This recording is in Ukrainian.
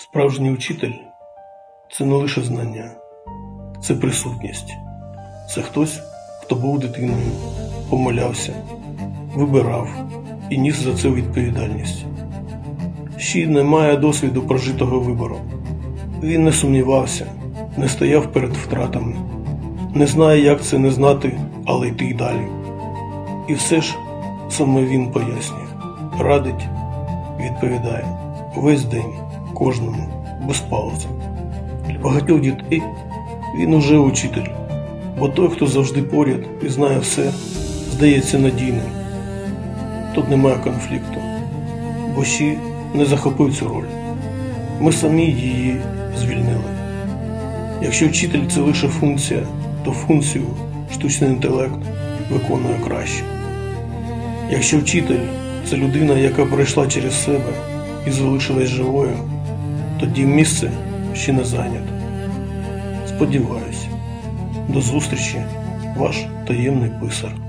Справжній учитель це не лише знання, це присутність. Це хтось, хто був дитиною, помилявся, вибирав і ніс за це відповідальність. Щі не має досвіду прожитого вибору. Він не сумнівався, не стояв перед втратами, не знає, як це не знати, але йти й далі. І все ж саме він пояснює, радить, відповідає весь день, кожному, без паузи. Для багатьох дітей він уже учитель, бо той, хто завжди поряд і знає все, здається надійним. Тут немає конфлікту, бо ще не захопив цю роль. Ми самі її звільнили. Якщо вчитель це лише функція, то функцію штучний інтелект виконує краще. Якщо вчитель це людина, яка пройшла через себе і залишилась живою, тоді місце ще не зайнято. Сподіваюсь, до зустрічі, ваш таємний писар.